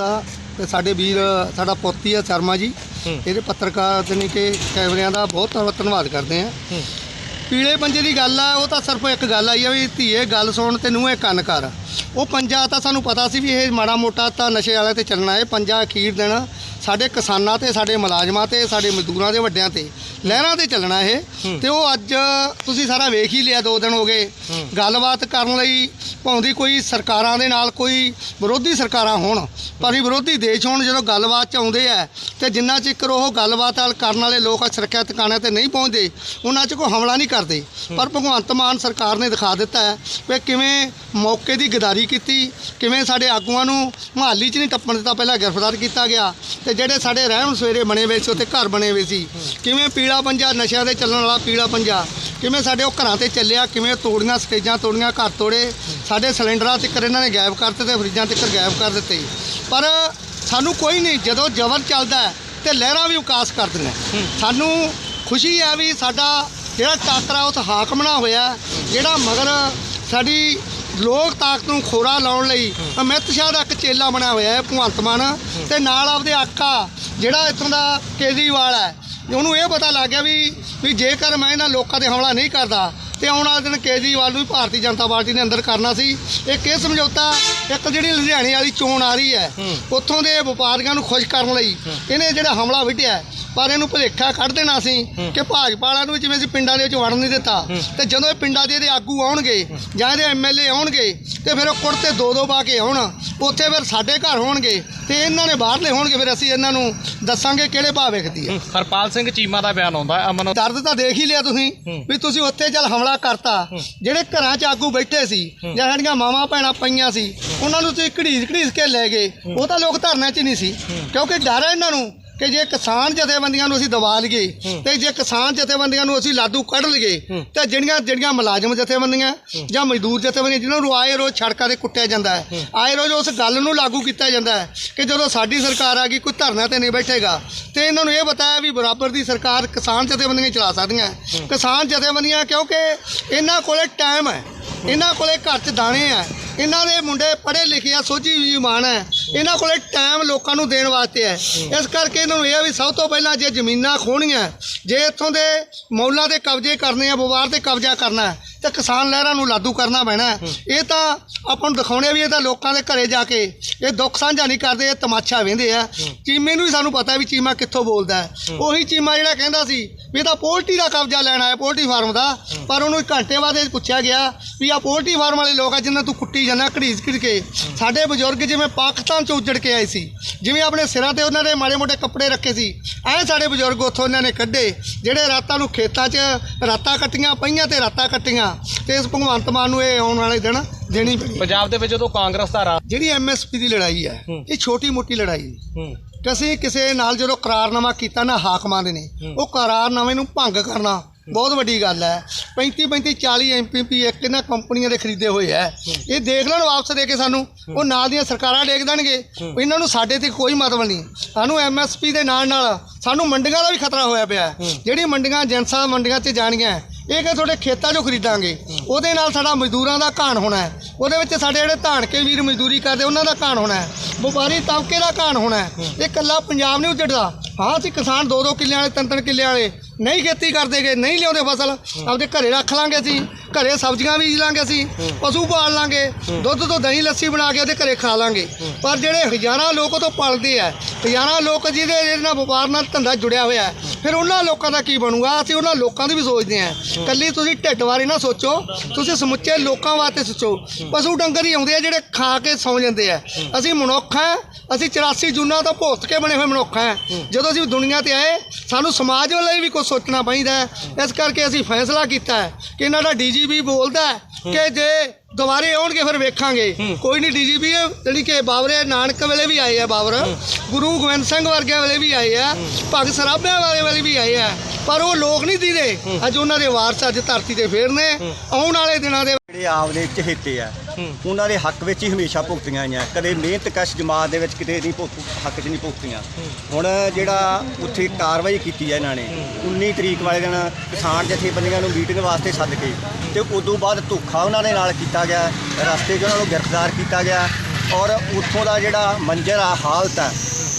ਦਾ ਤੇ ਸਾਡੇ ਵੀਰ ਸਾਡਾ ਪੋਤੀ ਆ ਸ਼ਰਮਾ ਜੀ। ਇਹਦੇ ਪੱਤਰਕਾਰ ਜਾਣੀ ਕਿ ਕੈਮਰਿਆਂ ਦਾ ਬਹੁਤ ਧੰਨਵਾਦ- ਧੰਨਵਾਦ ਕਰਦੇ ਆ। ਪੀਲੇ ਪੰਜੇ ਦੀ ਗੱਲ ਆ ਉਹ ਤਾਂ ਸਿਰਫ ਇੱਕ ਗੱਲ ਆਈ ਆ ਵੀ ਧੀਏ ਗੱਲ ਸੁਣ ਤੇ ਨੂੰਹ ਇਹ ਕੰਨ ਕਰ। ਉਹ ਪੰਜਾ ਤਾਂ ਸਾਨੂੰ ਪਤਾ ਸੀ ਵੀ ਇਹ ਮਾੜਾ ਮੋਟਾ ਤਾਂ ਨਸ਼ੇ ਵਾਲੇ ਤੇ ਚੱਲਣਾ ਇਹ ਪੰਜਾ ਅਖੀਰ ਦਿਨ ਸਾਡੇ ਕਿਸਾਨਾਂ ਤੇ ਸਾਡੇ ਮੁਲਾਜ਼ਮਾਂ ਤੇ ਸਾਡੇ ਮਜ਼ਦੂਰਾਂ ਦੇ ਵੱਡਿਆਂ ਤੇ। ਲਹਿਰਾਂ ਤੇ ਚੱਲਣਾ ਇਹ। ਤੇ ਉਹ ਅੱਜ ਤੁਸੀਂ ਸਾਰਾ ਵੇਖ ਹੀ ਲਿਆ ਦੋ ਦਿਨ ਹੋ ਗਏ। ਗੱਲਬਾਤ ਕਰਨ ਲਈ ਭਾਉਂਦੀ ਕੋਈ ਸਰਕਾਰਾਂ ਦੇ ਨਾਲ ਕੋਈ ਵਿਰੋਧੀ ਸਰਕਾਰਾਂ ਹੋਣ ਪਰ ਵੀ ਵਿਰੋਧੀ ਦੇਸ਼ ਹੋਣ ਜਦੋਂ ਗੱਲਬਾਤ ਚ ਆਉਂਦੇ ਆ ਤੇ ਜਿੰਨਾ ਚਿਰ ਉਹ ਗੱਲਬਾਤ ਵਾਲ ਕਰਨ ਵਾਲੇ ਲੋਕ ਸੁਰੱਖਿਆ ਟਿਕਾਣਿਆਂ ਤੇ ਨਹੀਂ ਪਹੁੰਚਦੇ ਉਹਨਾਂ 'ਚ ਕੋਈ ਹਮਲਾ ਨਹੀਂ ਕਰਦੇ। ਪਰ ਭਗਵੰਤ ਮਾਨ ਸਰਕਾਰ ਨੇ ਦਿਖਾ ਦਿੱਤਾ ਹੈ ਵੀ ਕਿਵੇਂ ਮੌਕੇ ਦੀ ਗਦਾਰੀ ਕੀਤੀ ਕਿਵੇਂ ਸਾਡੇ ਆਗੂਆਂ ਨੂੰ ਮੁਹਾਲੀ 'ਚ ਨਹੀਂ ਟੱਪਣ ਦਿੱਤਾ ਪਹਿਲਾਂ ਗ੍ਰਿਫਤਾਰ ਕੀਤਾ ਗਿਆ ਤੇ ਜਿਹੜੇ ਸਾਡੇ ਰਹਿਣ ਸਵੇਰੇ ਬਣੇ ਹੋਏ ਸੀ ਉੱਥੇ ਘਰ ਬਣੇ ਹੋਏ ਸੀ। ਕਿਵੇਂ ਪੀਲਾ ਪੰਜਾ ਨਸ਼ਿਆਂ ਦੇ ਚੱਲਣ ਵਾਲਾ ਪੀਲਾ ਪੰਜਾ। ਕਿਵੇਂ ਸਾਡੇ ਉਹ ਘਰਾਂ ਤੇ ਚੱਲਿਆ ਕਿਵੇਂ ਤੋੜੀਆਂ ਸਟੇਜਾਂ ਤੋੜੀਆਂ ਘਰ ਤੋੜੇ। ਸਾਡੇ ਸਿਲੰਡਰਾਂ ਤੱਕ ਇਹਨਾਂ ਨੇ ਗਾਇਬ ਕਰ ਦਿੱਤੇ ਫਰਿੱਜਾਂ ਤੱਕ ਗਾਇਬ ਕਰ ਦਿੱਤੇ। ਪਰ ਸਾਨੂੰ ਕੋਈ ਨਹੀਂ ਜਦੋਂ ਜ਼ਬਰ ਚੱਲਦਾ ਤੇ ਲਹਿਰਾਂ ਵੀ ਵਿਕਾਸ ਕਰਦੀਆਂ ਸਾਨੂੰ ਖੁਸ਼ੀ ਹੈ ਵੀ ਸਾਡਾ ਜਿਹੜਾ ਟਾਕਰਾ ਉਸ ਹਾਕਮਣਾ ਹੋਇਆ ਜਿਹੜਾ ਮਗਰ ਸਾਡੀ ਲੋਕ ਤਾਕਤ ਨੂੰ ਖੋਰਾ ਲਾਉਣ ਲਈ ਅਮਿਤ ਸ਼ਾਹ ਦਾ ਇੱਕ ਚੇਲਾ ਬਣਿਆ ਹੋਇਆ ਹੈ ਭਗਵੰਤ ਮਾਨ। ਤੇ ਨਾਲ ਆਪਦੇ ਆਕਾ ਜਿਹੜਾ ਇੱਥੋਂ ਦਾ ਕੇਜਰੀਵਾਲ ਹੈ। ਉਹਨੂੰ ਇਹ ਪਤਾ ਲੱਗ ਗਿਆ ਵੀ ਵੀ ਜੇਕਰ ਮੈਂ ਇਹਨਾਂ ਲੋਕਾਂ ਤੇ ਹਮਲਾ ਨਹੀਂ ਕਰਦਾ ਤੇ ਆਉਣ ਵਾਲੇ ਦਿਨ ਕੇਜਰੀਵਾਲ ਨੂੰ ਵੀ ਭਾਰਤੀ ਜਨਤਾ ਪਾਰਟੀ ਨੇ ਅੰਦਰ ਕਰਨਾ ਸੀ। ਇੱਕ ਇਹ ਸਮਝੌਤਾ? ਇੱਕ ਜਿਹੜੀ ਲੁਧਿਆਣੇ ਵਾਲੀ ਚੋਣ ਆ ਰਹੀ ਹੈ ਉੱਥੋਂ ਦੇ ਵਪਾਰੀਆਂ ਨੂੰ ਖੁਸ਼ ਕਰਨ ਲਈ ਇਹਨੇ ਜਿਹੜਾ ਹਮਲਾ ਵਿੱਢਿਆ ਪਰ ਇਹਨੂੰ ਭੁਲੇਖਾ ਕੱਢ ਦੇਣਾ ਸੀ ਕਿ ਭਾਜਪਾ ਵਾਲਿਆਂ ਨੂੰ ਜਿਵੇਂ ਅਸੀਂ ਪਿੰਡਾਂ ਦੇ ਵਿੱਚ ਵੜਨ ਨਹੀਂ ਦਿੱਤਾ ਤੇ ਜਦੋਂ ਇਹ ਪਿੰਡਾਂ ਦੇ ਇਹਦੇ ਆਗੂ ਆਉਣਗੇ ਜਾਂ ਇਹਦੇ ਐਮਐਲਏ ਆਉਣਗੇ ਤੇ ਫਿਰ ਉਹ ਕੁੜਤੇ ਦੋ ਦੋ ਪਾ ਕੇ ਆਉਣ ਉੱਥੇ ਫਿਰ ਸਾਡੇ ਘਰ ਹੋਣਗੇ ਤੇ ਇਹਨਾਂ ਨੇ ਬਾਹਰਲੇ ਹੋਣਗੇ ਫਿਰ ਅਸੀਂ ਇਹਨਾਂ ਨੂੰ ਦੱਸਾਂਗੇ ਕਿਹੜੇ ਭਾਅ ਵਿਕਦੀ ਹੈ ਹਰਪਾਲ ਸਿੰਘ ਚੀਮਾ ਦਾ ਬਿਆਨ ਆਉਂਦਾ ਅਮਨ ਦਰਦ ਤਾਂ ਦੇਖ ਹੀ ਲਿਆ ਤੁਸੀਂ ਵੀ ਤੁਸੀਂ ਉੱਥੇ ਚੱਲ ਹਮਲਾ ਕਰਤਾ। ਜਿਹੜੇ ਘਰਾਂ 'ਚ ਆਗੂ ਬੈਠੇ ਸੀ ਜਾਂ ਸਾਡੀਆਂ ਮਾਵਾਂ ਭੈਣਾਂ ਪਈਆਂ ਸੀ ਉਹਨਾਂ ਨੂੰ ਤੁਸੀਂ ਘੜੀਸ ਘੜੀਸ ਕੇ ਲੈ ਗਏ। ਉਹ ਤਾਂ ਲੋਕ ਧਰਨੇ 'ਚ ਨਹੀਂ ਸੀ ਕਿਉਂਕਿ ਡਰ ਹੈ ਇਹਨਾਂ ਨੂੰ ਕਿ ਜੇ ਕਿਸਾਨ ਜਥੇਬੰਦੀਆਂ ਨੂੰ ਅਸੀਂ ਦਬਾ ਲਈਏ ਤੇ ਜੇ ਕਿਸਾਨ ਜਥੇਬੰਦੀਆਂ ਨੂੰ ਅਸੀਂ ਲਾਦੂ ਕੱਢ ਲਈਏ ਤੇ ਜਿਹੜੀਆਂ ਜਿਹੜੀਆਂ ਮੁਲਾਜ਼ਮ ਜਥੇਬੰਦੀਆਂ ਜਾਂ ਮਜ਼ਦੂਰ ਜਥੇਬੰਦੀਆਂ ਜਿਨ੍ਹਾਂ ਨੂੰ ਆਏ ਰੋਜ਼ ਸੜਕਾਂ ਤੇ ਕੁੱਟਿਆ ਜਾਂਦਾ ਹੈ ਆਏ ਰੋਜ਼ ਉਸ ਗੱਲ ਨੂੰ ਲਾਗੂ ਕੀਤਾ ਜਾਂਦਾ ਹੈ ਕਿ ਜਦੋਂ ਸਾਡੀ ਸਰਕਾਰ ਆ ਗਈ ਕੋਈ ਧਰਨਾ ਤੇ ਨਹੀਂ ਬੈਠੇਗਾ। ਤੇ ਇਹਨਾਂ ਨੂੰ ਇਹ ਬਤਾਇਆ ਵੀ ਬਰਾਬਰ ਦੀ ਸਰਕਾਰ ਕਿਸਾਨ ਜਥੇਬੰਦੀਆਂ ਚਲਾ ਸਕਦੀਆਂ। ਕਿਸਾਨ ਜਥੇਬੰਦੀਆਂ ਕਿਉਂਕਿ ਇਹਨਾਂ ਕੋਲੇ ਟਾਈਮ ਹੈ ਇਹਨਾਂ ਕੋਲੇ ਘਰ 'ਚ ਦਾਣੇ ਆ ਇਹਨਾਂ ਦੇ ਮੁੰਡੇ ਪੜ੍ਹੇ ਲਿਖੇ ਆ, ਸੋਝੀ ਵੀ ਹੈ। ਇਹਨਾਂ ਕੋਲੇ ਟਾਈਮ ਲੋਕਾਂ ਨੂੰ ਦੇਣ ਵਾਸਤੇ ਹੈ। ਇਸ ਕਰਕੇ ਇਹਨਾਂ ਨੂੰ ਇਹ ਵੀ ਸਭ ਤੋਂ ਪਹਿਲਾਂ ਜੇ ਜ਼ਮੀਨਾਂ ਖੋਣੀਆਂ ਜੇ ਇੱਥੋਂ ਦੇ ਮੌਲਾਂ ਦੇ ਕਬਜ਼ੇ ਕਰਨੇ ਆ, ਵਪਾਰ ਤੇ ਕਬਜ਼ਾ ਕਰਨਾ ਤੇ ਕਿਸਾਨ ਲਹਿਰਾਂ ਨੂੰ ਲਾਦੂ ਕਰਨਾ ਪੈਣਾ ਹੈ। ਇਹ ਤਾਂ ਆਪਾਂ ਨੂੰ ਦਿਖਾਉਣੇ ਵੀ ਇਹ ਤਾਂ ਲੋਕਾਂ ਦੇ ਘਰੇ ਜਾ ਕੇ ਇਹ ਦੁੱਖ ਸਾਂਝਾ ਨਹੀਂ ਕਰਦੇ ਇਹ ਤਮਾਸ਼ਾ ਵੇਂਦੇ ਆ। ਚੀਮੇ ਨੂੰ ਵੀ ਸਾਨੂੰ ਪਤਾ ਵੀ ਚੀਮਾ ਕਿੱਥੋਂ ਬੋਲਦਾ ਹੈ। ਉਹੀ ਚੀਮਾ ਜਿਹੜਾ ਕਹਿੰਦਾ ਸੀ ਵੀ ਇਹ ਤਾਂ ਪੋਲਟਰੀ ਦਾ ਕਬਜ਼ਾ ਲੈਣਾ ਹੈ ਪੋਲਟਰੀ ਫਾਰਮ ਦਾ। ਪਰ ਉਹਨੂੰ ਘੰਟੇ ਬਾਅਦ ਇਹ ਪੁੱਛਿਆ ਗਿਆ ਵੀ ਆ ਪੋਲਟਰੀ ਫਾਰਮ ਵਾਲੇ ਲੋਕ ਆ ਜਿਨ੍ਹਾਂ ਤੂੰ ਕੁੱਟੀ ਜਾਂਦਾ ਘੜੀਸ ਘੜ ਕੇ। ਸਾਡੇ ਬਜ਼ੁਰਗ ਜਿਵੇਂ ਪਾਕਿਸਤਾਨ ਚ ਉੱਜੜ ਕੇ ਆਏ ਸੀ ਜਿਵੇਂ ਆਪਣੇ ਸਿਰਾਂ ਤੇ ਉਹਨਾਂ ਦੇ ਮਾੜੇ ਮੋਟੇ ਕੱਪੜੇ ਰੱਖੇ ਸੀ ਐ ਸਾਡੇ ਬਜ਼ੁਰਗ ਉੱਥੋਂ ਇਹਨਾਂ ਨੇ ਕੱਢੇ ਜਿਹੜੇ ਰਾਤਾਂ ਨੂੰ ਖੇਤਾਂ 'ਚ ਰਾਤਾਂ ਕੱਟੀਆਂ ਪਈਆਂ ਤੇ ਰਾਤਾਂ ਕੱਟੀਆਂ। ਤੇ ਇਸ ਭਗਵੰਤ ਮਾਨ ਨੂੰ ਇਹ ਆਉਣ ਵਾਲੇ ਦਿਨ ਦੇਣੀ ਪੈਣੀ। ਪੰਜਾਬ ਦੇ ਵਿੱਚ ਜਦੋਂ ਕਾਂਗਰਸ ਦਾ ਰਾਜ ਜਿਹੜੀ ਐਮਐਸਪੀ ਦੀ ਲੜਾਈ ਹੈ ਹੂੰ। ਇਹ ਛੋਟੀ ਮੋਟੀ ਲੜਾਈ। ਨਹੀਂ ਹੂੰ ਕਿਸੇ ਕਿਸੇ ਨਾਲ ਜਦੋਂ ਕਰਾਰਨਾਮਾ ਕੀਤਾ ਨਾ ਹਾਕਮਾਂ ਦੇ ਨੇ ਉਹ ਕਰਾਰਨਾਮੇ ਨੂੰ ਭੰਗ ਕਰਨਾ ਬਹੁਤ ਵੱਡੀ ਗੱਲ ਹੈ। 35 35 40 ਐਮਪੀਪੀ ਇੱਕ ਇਹਨਾਂ ਕੰਪਨੀਆਂ ਦੇ ਖਰੀਦੇ ਹੋਏ ਹੈ। ਇਹ ਦੇਖ ਲੈਣ ਵਾਪਸ ਦੇ ਕੇ ਸਾਨੂੰ ਉਹ ਨਾਲ ਦੀਆਂ ਸਰਕਾਰਾਂ ਡੇਕ ਦੇਣਗੇ। ਇਹਨਾਂ ਨੂੰ ਸਾਡੇ ਤੇ ਕੋਈ ਮਤਲਬ ਨਹੀਂ। ਸਾਨੂੰ ਐਮਐਸਪੀ ਦੇ ਨਾਲ ਨਾਲ ਸਾਨੂੰ ਮੰਡੀਆਂ ਦਾ ਵੀ ਖਤਰਾ ਹੋਇਆ ਪਿਆ ਹੈ। ਜਿਹੜੀ ਮੰਡੀਆਂ ਜਨਸਾ ਮੰਡੀਆਂ 'ਚ ਜਾਣਗੀਆਂ ਇਹ ਕਿ ਤੁਹਾਡੇ ਖੇਤਾਂ 'ਚੋਂ ਖਰੀਦਾਂਗੇ। ਉਹਦੇ ਨਾਲ ਸਾਡਾ ਮਜ਼ਦੂਰਾਂ ਦਾ ਘਾਣ ਹੋਣਾ ਹੈ। ਉਹਦੇ ਵਿੱਚ ਸਾਡੇ ਜਿਹੜੇ ਧਾਨਕੇ ਵੀਰ ਮਜ਼ਦੂਰੀ ਕਰਦੇ, ਉਹਨਾਂ ਦਾ ਘਾਣ ਹੋਣਾ ਹੈ। ਵਪਾਰੀ ਤਬਕੇ ਦਾ ਘਾਣ ਹੋਣਾ ਹੈ। ਇਹ ਇਕੱਲਾ ਪੰਜਾਬ ਨਹੀਂ ਉੱਜੜਦਾ। ਹਾਂ, ਅਸੀਂ ਕਿਸਾਨ ਦੋ ਦੋ ਕਿੱਲਿਆਂ ਵਾਲੇ ਤਿੰਨ ਤਿੰਨ ਕਿੱਲਿਆਂ ਵਾਲੇ ਨਹੀਂ ਖੇਤੀ ਕਰਦੇਗੇ ਨਹੀਂ ਲਿਆਉਂਦੇ ਫਸਲ। ਆਪਦੇ ਘਰੇ ਰੱਖ ਲਾਂਗੇ ਅਸੀਂ। ਘਰੇ ਸਬਜ਼ੀਆਂ ਬੀਜ ਲਾਂਗੇ ਅਸੀਂ ਪਸ਼ੂ ਪਾਲ ਲਾਂਗੇ ਦੁੱਧ ਤੋਂ ਦਹੀਂ ਲੱਸੀ ਬਣਾ ਕੇ ਉਹਦੇ ਘਰੇ ਖਾ ਲਾਂਗੇ। ਪਰ ਜਿਹੜੇ ਹਜ਼ਾਰਾਂ ਲੋਕ ਉਹ ਤੋਂ ਪਲਦੇ ਆ ਹਜ਼ਾਰਾਂ ਲੋਕ ਜਿਹਦੇ ਜਿਹਦੇ ਨਾਲ ਵਪਾਰ ਨਾਲ ਧੰਦਾ ਜੁੜਿਆ ਹੋਇਆ ਹੈ, ਫਿਰ ਉਹਨਾਂ ਲੋਕਾਂ ਦਾ ਕੀ ਬਣੂਗਾ? ਅਸੀਂ ਉਹਨਾਂ ਲੋਕਾਂ ਦੀ ਵੀ ਸੋਚਦੇ ਹਾਂ। ਕੱਲੀ ਤੁਸੀਂ ਢਿੱਡ ਬਾਰੇ ਨਾ ਸੋਚੋ ਤੁਸੀਂ ਸਮੁੱਚੇ ਲੋਕਾਂ ਵਾਸਤੇ ਸੋਚੋ। ਪਸ਼ੂ ਡੰਗਰ ਹੀ ਆਉਂਦੇ ਆ ਜਿਹੜੇ ਖਾ ਕੇ ਸੌਂ ਜਾਂਦੇ ਆ। ਅਸੀਂ ਮਨੁੱਖ ਆ ਅਸੀਂ 84 ਜੂਨਾਂ ਤੋਂ ਭੁਗਤ ਕੇ ਬਣੇ ਹੋਏ ਮਨੁੱਖ ਆ। ਜਦੋਂ ਅਸੀਂ ਦੁਨੀਆ ਤੇ ਆਏ ਸਾਨੂੰ ਸਮਾਜ ਲਈ ਵੀ ਕੁਝ ਸੋਚਣਾ ਪੈਂਦਾ। ਇਸ ਕਰਕੇ ਅਸੀਂ ਫੈਸਲਾ ਕੀਤਾ ਕਿ ਇਹਨਾਂ ਦਾ ਡੀਜੀਪੀ ਬੋਲਦਾ ਹੈ ਕਿ ਜੇ ਦੁਬਾਰੇ ਆਉਣਗੇ ਫਿਰ ਵੇਖਾਂਗੇ। ਕੋਈ ਨਹੀਂ ਡੀਜੀਪੀ ਜਿਹੜੀ ਕਿ ਬਾਬਰੇ ਨਾਨਕ ਵੇਲੇ ਵੀ ਆਏ ਆ ਬਾਬਰ। ਗੁਰੂ ਗੋਬਿੰਦ ਸਿੰਘ ਵਰਗਿਆਂ ਵੇਲੇ ਵੀ ਆਏ ਆ। ਭਗਤ ਸਰਾਭਿਆਂ ਵਾਲੇ ਵੇਲੇ ਵੀ ਆਏ ਆ। ਪਰ ਉਹ ਲੋਕ ਨਹੀਂ ਦੀਦੇ। ਅੱਜ ਉਹਨਾਂ ਦੇ ਵਾਰਸ ਅੱਜ ਧਰਤੀ ਤੇ ਫੇਰ ਨੇ ਆਉਣ ਵਾਲੇ ਦਿਨਾਂ ਦੇ ਜਿਹੜੇ ਆਪਦੇ ਚਹੇਤੇ ਆ ਉਹਨਾਂ ਦੇ ਹੱਕ ਵਿੱਚ ਹੀ ਹਮੇਸ਼ਾ ਭੁਗਤੀਆਂ ਆਈਆਂ। ਕਦੇ ਮਿਹਨਤ ਕਸ਼ ਜਮਾਤ ਦੇ ਵਿੱਚ ਕਿਤੇ ਨਹੀਂ ਭੁਗਤ- ਹੱਕ 'ਚ ਨਹੀਂ ਭੁਗਤੀਆਂ। ਹੁਣ ਜਿਹੜਾ ਉੱਥੇ ਕਾਰਵਾਈ ਕੀਤੀ ਹੈ ਇਹਨਾਂ ਨੇ 19 ਤਰੀਕ ਵਾਲੇ ਦਿਨ ਕਿਸਾਨ ਜਥੇਬੰਦੀਆਂ ਨੂੰ ਮੀਟਿੰਗ ਵਾਸਤੇ ਸੱਦ ਕੇ ਤੇ ਉਦੋਂ ਬਾਅਦ ਧੋਖਾ ਉਹਨਾਂ ਦੇ ਨਾਲ ਕੀਤਾ ਗਿਆ ਰਸਤੇ 'ਚ ਉਹਨਾਂ ਨੂੰ ਗ੍ਰਿਫਤਾਰ ਕੀਤਾ ਗਿਆ ਔਰ ਉੱਥੋਂ ਦਾ ਜਿਹੜਾ ਮੰਜ਼ਰ ਆ ਹਾਲਤ ਹੈ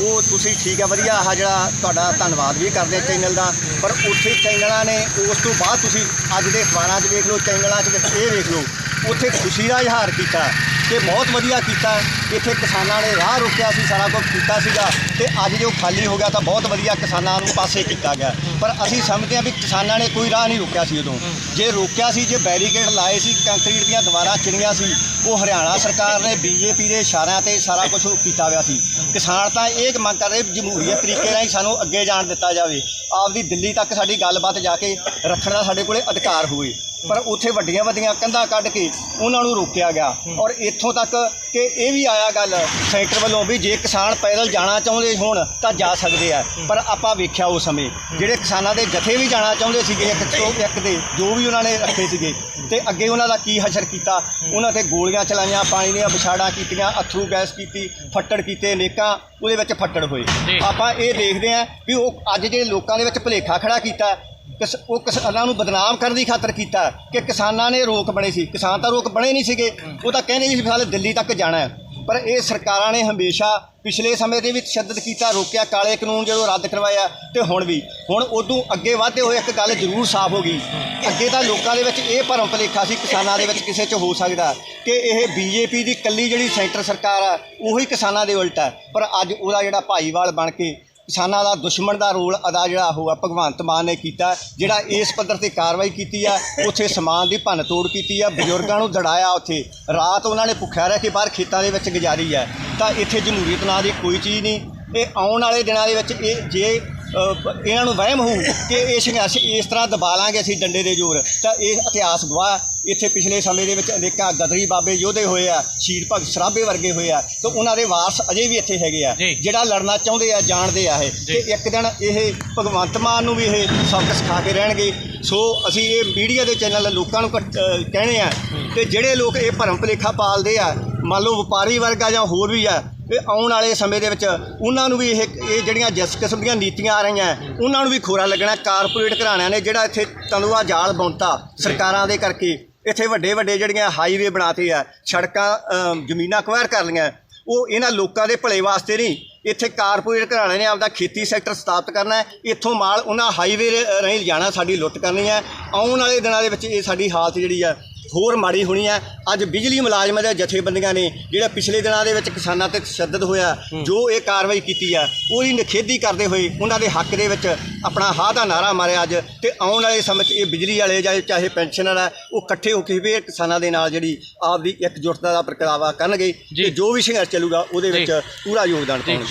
ਉਹ ਤੁਸੀਂ ਠੀਕ ਹੈ ਵਧੀਆ ਆ ਜਿਹੜਾ ਤੁਹਾਡਾ ਧੰਨਵਾਦ ਵੀ ਕਰਦੇ ਹਾਂ ਚੈਨਲ ਦਾ। ਪਰ ਉੱਥੇ ਚੈਨਲਾਂ ਨੇ ਉਸ ਤੋਂ ਬਾਅਦ ਤੁਸੀਂ ਅੱਜ ਦੇ ਅਖਬਾਰਾਂ 'ਚ ਵੇਖ ਲਓ ਚੈਨਲਾਂ 'ਚ ਇਹ ਵੇਖ ਲਓ ਉੱਥੇ ਖੁਸ਼ੀ ਦਾ ਇਜ਼ਹਾਰ ਕੀਤਾ ਤੇ ਬਹੁਤ ਵਧੀਆ ਕੀਤਾ। ਇੱਥੇ ਕਿਸਾਨਾਂ ਨੇ ਰਾਹ ਰੋਕਿਆ ਸੀ, ਸਾਰਾ ਕੁਝ ਕੀਤਾ ਸੀਗਾ ਤੇ ਅੱਜ ਜੋ ਖਾਲੀ ਹੋ ਗਿਆ ਤਾਂ ਬਹੁਤ ਵਧੀਆ ਕਿਸਾਨਾਂ ਨੂੰ ਪਾਸੇ ਕੀਤਾ ਗਿਆ। ਪਰ ਅਸੀਂ ਸਮਝਦੇ ਹਾਂ ਵੀ ਕਿਸਾਨਾਂ ਨੇ ਕੋਈ ਰਾਹ ਨਹੀਂ ਰੋਕਿਆ ਸੀ ਉਦੋਂ। ਜੇ ਰੋਕਿਆ ਸੀ, ਜੇ ਬੈਰੀਕੇਡ ਲਾਏ ਸੀ, ਕੰਕਰੀਟ ਦੀਆਂ ਦੀਵਾਰਾਂ ਚਿਣੀਆਂ ਸੀ, ਉਹ ਹਰਿਆਣਾ ਸਰਕਾਰ ਨੇ, ਬੀਜੇਪੀ ਦੇ ਇਸ਼ਾਰਿਆਂ ਤੇ ਸਾਰਾ ਕੁਝ ਕੀਤਾ ਹੋਇਆ ਸੀ। ਕਿਸਾਨ ਤਾਂ ਇਹ ਮੰਗ ਕਰ ਰਹੇ ਜਮਹੂਰੀਅਤ ਤਰੀਕੇ ਨਾਲ ਹੀ ਸਾਨੂੰ ਅੱਗੇ ਜਾਣ ਦਿੱਤਾ ਜਾਵੇ। ਆਪਦੀ ਦਿੱਲੀ ਤੱਕ ਸਾਡੀ ਗੱਲਬਾਤ ਜਾ ਕੇ ਰੱਖਣ ਦਾ ਸਾਡੇ ਕੋਲੇ ਅਧਿਕਾਰ ਹੋਵੇ। ਪਰ ਉੱਥੇ ਵੱਡੀਆਂ ਵੱਡੀਆਂ ਕੰਧਾਂ ਕੱਢ ਕੇ ਉਹਨਾਂ ਨੂੰ ਰੋਕਿਆ ਗਿਆ। ਔਰ ਇੱਥੋਂ ਤੱਕ ਕਿ ਇਹ ਵੀ ਆਇਆ ਗੱਲ ਸੈਂਟਰ ਵੱਲੋਂ ਵੀ ਜੇ ਕਿਸਾਨ ਪੈਦਲ ਜਾਣਾ ਚਾਹੁੰਦੇ ਹੋਣ ਤਾਂ ਜਾ ਸਕਦੇ ਆ। ਪਰ ਆਪਾਂ ਵੇਖਿਆ ਉਸ ਸਮੇਂ ਜਿਹੜੇ ਕਿਸਾਨਾਂ ਦੇ ਜਥੇ ਵੀ ਜਾਣਾ ਚਾਹੁੰਦੇ ਸੀਗੇ ਇੱਕ ਤੋਂ ਇੱਕ ਦੇ ਜੋ ਵੀ ਉਹਨਾਂ ਨੇ ਰੱਖੇ ਸੀਗੇ ਤੇ ਅੱਗੇ ਉਹਨਾਂ ਦਾ ਕੀ ਹਸ਼ਰ ਕੀਤਾ? ਉਹਨਾਂ ਤੇ ਗੋਲੀਆਂ ਚਲਾਈਆਂ ਪਾਣੀ ਦੀਆਂ ਵਿਛਾੜਾਂ ਕੀਤੀਆਂ ਅਥਰੂ ਗੈਸ ਕੀਤੀ ਫੱਟੜ ਕੀਤੇ ਨੇਕਾਂ ਉਹਦੇ ਵਿੱਚ ਫੱਟੜ ਹੋਏ। ਆਪਾਂ ਇਹ ਦੇਖਦੇ ਆਂ ਵੀ ਉਹ ਅੱਜ ਜਿਹੜੇ ਲੋਕਾਂ ਦੇ ਵਿੱਚ ਭੁਲੇਖਾ ਖੜਾ ਕੀਤਾ ਕਿਸ ਉਹ ਕਿਸਾਨਾਂ ਨੂੰ ਬਦਨਾਮ ਕਰਨ ਦੀ ਖਾਤਰ ਕੀਤਾ ਕਿ ਕਿਸਾਨਾਂ ਨੇ ਰੋਕ ਬਣੇ ਸੀ। ਕਿਸਾਨ ਤਾਂ ਰੋਕ ਬਣੇ ਨਹੀਂ ਸੀਗੇ। ਉਹ ਤਾਂ ਕਹਿੰਦੇ ਸੀ ਫਿਲਹਾਲ ਦਿੱਲੀ ਤੱਕ ਜਾਣਾ ਹੈ। ਪਰ ਇਹ ਸਰਕਾਰਾਂ ਨੇ ਹਮੇਸ਼ਾ ਪਿਛਲੇ ਸਮੇਂ ਦੇ ਵਿੱਚ ਤਸ਼ੱਦਦ ਕੀਤਾ, ਰੋਕਿਆ, ਕਾਲੇ ਕਾਨੂੰਨ ਜਦੋਂ ਰੱਦ ਕਰਵਾਇਆ ਤੇ ਹੁਣ ਵੀ। ਹੁਣ ਉਦੋਂ ਅੱਗੇ ਵਧਦੇ ਹੋਏ ਇੱਕ ਗੱਲ ਜ਼ਰੂਰ ਸਾਫ਼ ਹੋ ਗਈ। ਅੱਗੇ ਤਾਂ ਲੋਕਾਂ ਦੇ ਵਿੱਚ ਇਹ ਭਰਮ ਭੁਲੇਖਾ ਸੀ, ਕਿਸਾਨਾਂ ਦੇ ਵਿੱਚ ਕਿਸੇ 'ਚ ਹੋ ਸਕਦਾ ਕਿ ਇਹ ਬੀਜੇਪੀ ਦੀ ਕੱਲੀ ਜਿਹੜੀ ਸੈਂਟਰ ਸਰਕਾਰ ਆ, ਉਹੀ ਕਿਸਾਨਾਂ ਦੇ ਉਲਟ ਹੈ ਪਰ ਅੱਜ ਉਹਦਾ ਜਿਹੜਾ ਭਾਈਵਾਲ ਬਣ ਕੇ ਕਿਸਾਨਾਂ ਦਾ ਦੁਸ਼ਮਣ ਦਾ ਰੋਲ ਅਦਾ ਜਿਹੜਾ ਉਹ ਭਗਵੰਤ ਮਾਨ ਨੇ ਕੀਤਾ, ਜਿਹੜਾ ਇਸ ਪੱਧਰ ਤੇ ਕਾਰਵਾਈ ਕੀਤੀ ਆ, ਉੱਥੇ ਸਮਾਨ ਦੀ ਭੰਨ ਤੋੜ ਕੀਤੀ ਆ, ਬਜ਼ੁਰਗਾਂ ਨੂੰ ਦੜਾਇਆ ਉੱਥੇ। ਰਾਤ ਉਹਨਾਂ ਨੇ ਭੁੱਖਿਆ ਰਹਿ ਕੇ ਬਾਹਰ ਖੇਤਾਂ ਦੇ ਵਿੱਚ ਗੁਜ਼ਾਰੀ ਆ। ਤਾਂ ਇੱਥੇ ਜਮਹੂਰੀਅਤ ਨਾਂ ਦੀ ਕੋਈ ਚੀਜ਼ ਨਹੀਂ। ਇਹ ਆਉਣ ਵਾਲੇ ਦਿਨਾਂ ਦੇ ਵਿੱਚ ਇਹ ਜੇ ਇਹਨਾਂ ਨੂੰ ਵਹਿਮ ਹੋਊ ਕਿ ਇਹ ਸੰਘਰਸ਼ ਇਸ ਤਰ੍ਹਾਂ ਦਬਾ ਲਾਂਗੇ ਅਸੀਂ ਡੰਡੇ ਦੇ ਜ਼ੋਰ। ਤਾਂ ਇਹ ਇਤਿਹਾਸ ਗਵਾਹ ਇੱਥੇ ਪਿਛਲੇ ਸਮੇਂ ਦੇ ਵਿੱਚ ਅਨੇਕਾਂ ਗਦਰੀ ਬਾਬੇ ਯੋਧੇ ਹੋਏ ਆ ਸ਼ਹੀਦ ਭਗਤ ਸਰਾਭੇ ਵਰਗੇ ਹੋਏ ਆ ਤੇ ਉਹਨਾਂ ਦੇ ਵਾਰਸ ਅਜੇ ਵੀ ਇੱਥੇ ਹੈਗੇ ਆ। ਜੀ। ਜਿਹੜਾ ਲੜਨਾ ਚਾਹੁੰਦੇ ਆ ਜਾਣਦੇ ਆ ਇਹ। ਤੇ ਇੱਕ ਦਿਨ ਇਹ ਭਗਵੰਤ ਮਾਨ ਨੂੰ ਵੀ ਇਹ ਸਬਕ ਸਿਖਾ ਕੇ ਰਹਿਣਗੇ। ਸੋ ਅਸੀਂ ਇਹ ਮੀਡੀਆ ਦੇ ਚੈਨਲ ਲੋਕਾਂ ਨੂੰ ਅ, ਕਹਿਣੇ ਆ ਤੇ ਜਿਹੜੇ ਲੋਕ ਇਹ ਭਰਮ ਭੁਲੇਖਾ ਪਾਲਦੇ ਆ ਮੰਨ ਲਓ ਵਪਾਰੀ ਵਰਗ ਆ ਜਾਂ ਹੋਰ ਵੀ ਆ ਇਹ ਆਉਣ ਵਾਲੇ ਸਮੇਂ ਦੇ ਵਿੱਚ ਉਹਨਾਂ ਨੂੰ ਵੀ ਇਹ ਇਹ ਜਿਹੜੀਆਂ ਜਿਸ ਕਿਸਮ ਦੀਆਂ ਨੀਤੀਆਂ ਆ ਰਹੀਆਂ ਉਹਨਾਂ ਨੂੰ ਵੀ ਖੋਰਾ ਲੱਗਣਾ ਕਾਰਪੋਰੇਟ ਘਰਾਣਿਆਂ ਨੇ ਜਿਹੜਾ ਇੱਥੇ ਤੰਦੂਆ ਜਾਲ ਬੁਣਤਾ ਸਰਕਾਰਾਂ ਦੇ ਕਰਕੇ। ਇੱਥੇ ਵੱਡੇ ਵੱਡੇ ਜਿਹੜੀਆਂ ਹਾਈਵੇ ਬਣਾਤੇ ਆ, ਸੜਕਾਂ ਜ਼ਮੀਨਾਂ ਅਕਵਾਇਰ ਕਰ ਲਈਆਂ। ਉਹ ਇਹਨਾਂ ਲੋਕਾਂ ਦੇ ਭਲੇ ਵਾਸਤੇ ਨਹੀਂ। ਇੱਥੇ ਕਾਰਪੋਰੇਟ ਘਰਾਣੇ ਨੇ ਆਪਦਾ ਖੇਤੀ ਸੈਕਟਰ ਸਥਾਪਿਤ ਕਰਨਾ ਹੈ। ਇੱਥੋਂ ਮਾਲ ਉਹਨਾਂ ਹਾਈਵੇ ਰਾਹੀਂ ਜਾਣਾ ਸਾਡੀ ਲੁੱਟ ਕਰਨੀ ਹੈ। ਆਉਣ ਵਾਲੇ ਦਿਨਾਂ ਦੇ ਵਿੱਚ ਇਹ ਸਾਡੀ ਹਾਲਤ ਜਿਹੜੀ ਆ ਹੋਰ ਮਾੜੀ ਹੋਣੀ ਹੈ ਅੱਜ ਬਿਜਲੀ ਮੁਲਾਜ਼ਮਾਂ ਦੇ ਜਥੇਬੰਦੀਆਂ ਨੇ ਜਿਹੜਾ ਪਿਛਲੇ ਦਿਨਾਂ ਦੇ ਵਿੱਚ ਕਿਸਾਨਾਂ ਤੇ ਤਸ਼ੱਦਦ ਹੋਇਆ ਜੋ ਇਹ ਕਾਰਵਾਈ ਕੀਤੀ ਆ ਉਹਦੀ ਨਿਖੇਧੀ ਕਰਦੇ ਹੋਏ ਉਹਨਾਂ ਦੇ ਹੱਕ ਦੇ ਵਿੱਚ ਆਪਣਾ ਹਾਂ ਦਾ ਨਾਰਾ ਮਾਰਿਆ ਅੱਜ ਤੇ ਆਉਣ ਵਾਲੇ ਸਮੇਂ 'ਚ ਇਹ ਬਿਜਲੀ ਵਾਲੇ ਜਾਂ ਚਾਹੇ ਪੈਨਸ਼ਨਰ ਆ ਉਹ ਇਕੱਠੇ ਹੋ ਕੇ ਵੀ ਕਿਸਾਨਾਂ ਦੇ ਨਾਲ ਜਿਹੜੀ ਆਪਦੀ ਇਕਜੁੱਟਤਾ ਦਾ ਪ੍ਰਗਟਾਵਾ ਕਰਨਗੇ। ਤੇ ਜੋ ਵੀ ਸੰਘਰਸ਼ ਚੱਲੂਗਾ ਉਹਦੇ। ਵਿੱਚ ਪੂਰਾ ਯੋਗਦਾਨ ਪਾਉਣਗੇ